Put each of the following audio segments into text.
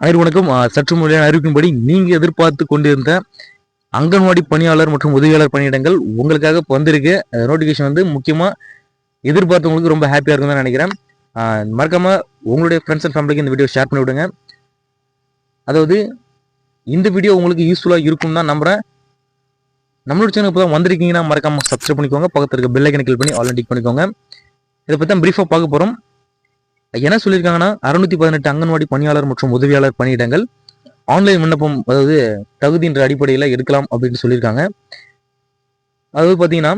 அனைவரும் வணக்கம். சற்று முறையான அறிவிக்கும்படி நீங்க எதிர்பார்த்து கொண்டிருந்த அங்கன்வாடி பணியாளர் மற்றும் உதவியாளர் பணியிடங்கள் உங்களுக்காக இப்ப வந்திருக்கு நோட்டிஃபிகேஷன் வந்து முக்கியமாக எதிர்பார்த்தவங்களுக்கு ரொம்ப ஹாப்பியாக இருக்கும் தான் நினைக்கிறேன். மறக்காமல் மறக்காம உங்களுடைய ஃப்ரெண்ட்ஸ் அண்ட் ஃபேமிலிக்கு இந்த வீடியோ ஷேர் பண்ணி விடுங்க அதாவது இந்த வீடியோ உங்களுக்கு யூஸ்ஃபுல்லாக இருக்கும் தான் நம்புகிறேன் நம்மளோட சேனல் இப்போ தான் வந்திருக்கீங்கன்னா மறக்காம சப்ஸ்கிரைப் பண்ணிக்கோங்க. பக்கத்தில் இருக்க பெல் ஐக்கனை கிளிக் பண்ணி ஆல் டிக் பண்ணிக்கோங்க. இதை பற்றி தான் ப்ரீஃபாக பார்க்க போகிறோம் என்ன சொல்லியிருக்காங்கன்னா அறுநூத்தி பதினெட்டு அங்கன்வாடி பணியாளர் மற்றும் உதவியாளர் பணியிடங்கள் ஆன்லைன் விண்ணப்பம் அதாவது தகுதின்ற அடிப்படையில் எடுக்கலாம் அப்படின்னு சொல்லியிருக்காங்க. அதாவது பார்த்தீங்கன்னா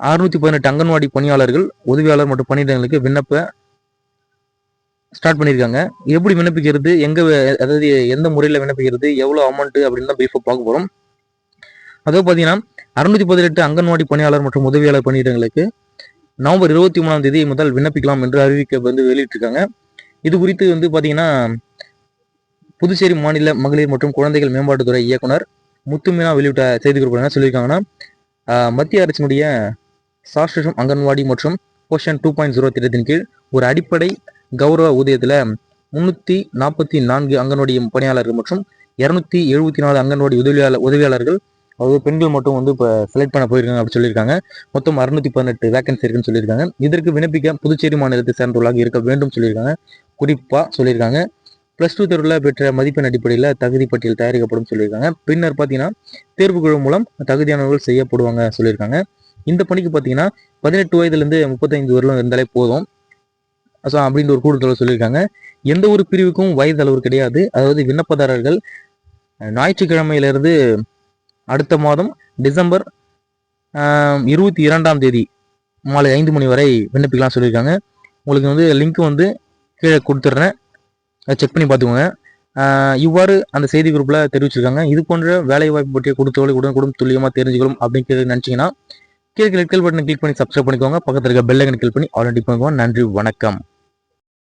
அறுநூத்தி பதினெட்டு அங்கன்வாடி பணியாளர்கள் உதவியாளர் மற்றும் பணியிடங்களுக்கு விண்ணப்ப ஸ்டார்ட் பண்ணியிருக்காங்க. எப்படி விண்ணப்பிக்கிறது எங்க அதாவது எந்த முறையில் விண்ணப்பிக்கிறது எவ்வளோ அமௌண்ட்டு அப்படின்னு தான் பிரீஃபாக பார்க்க போகிறோம் அதாவது பார்த்தீங்கன்னா அறுநூத்தி பதினெட்டு அங்கன்வாடி பணியாளர் மற்றும் உதவியாளர் பணியிடங்களுக்கு நவம்பர் இருபத்தி மூணாம் தேதி முதல் விண்ணப்பிக்கலாம் என்று அறிவிக்க வந்து வெளியிட்டிருக்காங்க. இது குறித்து வந்து பார்த்தீங்கன்னா புதுச்சேரி மாநில மகளிர் மற்றும் குழந்தைகள் மேம்பாட்டுத்துறை இயக்குனர் முத்துமீனா வெளியிட்ட செய்திக்குறிப்பு என்ன சொல்லியிருக்காங்கன்னா மத்திய அரசினுடைய சாஸ்திரம் அங்கன்வாடி மற்றும் போஷன் டூ பாயிண்ட் ஜீரோ திட்டத்தின் கீழ் ஒரு அடிப்படை கௌரவ ஊதியத்தில் முன்னூற்றி நாற்பத்தி நான்கு அங்கன்வாடி பணியாளர்கள் மற்றும் இரநூத்தி எழுபத்தி நாலு அங்கன்வாடி உதவியாளர் உதவியாளர்கள் அதாவது பெண்கள் மட்டும் வந்து இப்போ செலக்ட் பண்ண போயிருக்காங்க அப்படி சொல்லியிருக்காங்க. மொத்தம் அறுநூத்தி பதினெட்டு வேகன்சி இருக்குன்னு சொல்லியிருக்காங்க. இதற்கு விண்ணப்பிக்க புதுச்சேரி மாநிலத்தை சேர்ந்தவர்களாக இருக்க வேண்டும் சொல்லியிருக்காங்க. குறிப்பாக சொல்லியிருக்காங்க. ப்ளஸ் டூ தேர்வில் பெற்ற மதிப்பெண் அடிப்படையில் தகுதி பட்டியல் தயாரிக்கப்படும் சொல்லியிருக்காங்க. பின்னர் பார்த்தீங்கன்னா தேர்வுக்குழு மூலம் தகுதியானவர்கள் செய்யப்படுவாங்க சொல்லியிருக்காங்க. இந்த பணிக்கு பார்த்தீங்கன்னா பதினெட்டு வயதுலேருந்து முப்பத்தைந்து வரலும் இருந்தாலே போதும். ஸோ அப்படின்ற ஒரு கூடுதல் சொல்லியிருக்காங்க. எந்த ஒரு பிரிவுக்கும் வயது அளவு கிடையாது. அதாவது விண்ணப்பதாரர்கள் ஞாயிற்றுக்கிழமையிலிருந்து அடுத்த மாதம் டிசம்பர் இருபத்தி இரண்டாம் தேதி மாலை ஐந்து மணி வரை விண்ணப்பிக்கலாம் சொல்லியிருக்காங்க. உங்களுக்கு வந்து லிங்க் வந்து கீழே கொடுத்துட்றேன். அதை செக் பண்ணி பார்த்துக்கோங்க. இவ்வாறு அந்த செய்தி குரூப்பில் தெரிவிச்சிருக்காங்க. இது போன்ற வேலைவாய்ப்பு பற்றிய பற்றிய உடன் கூட துல்லியமாக தெரிஞ்சுக்கணும் அப்படின்னு நினச்சிங்கன்னா கீழே ரெட் கல் பட்டனை கிளிக் பண்ணி சப்ஸ்கிரைப் பண்ணிக்கோங்க. பக்கத்தில் இருக்க பெல் ஐக்கனை கிளிக் பண்ணி ஆல்ரெடி பண்ணிக்கோங்க. நன்றி வணக்கம்.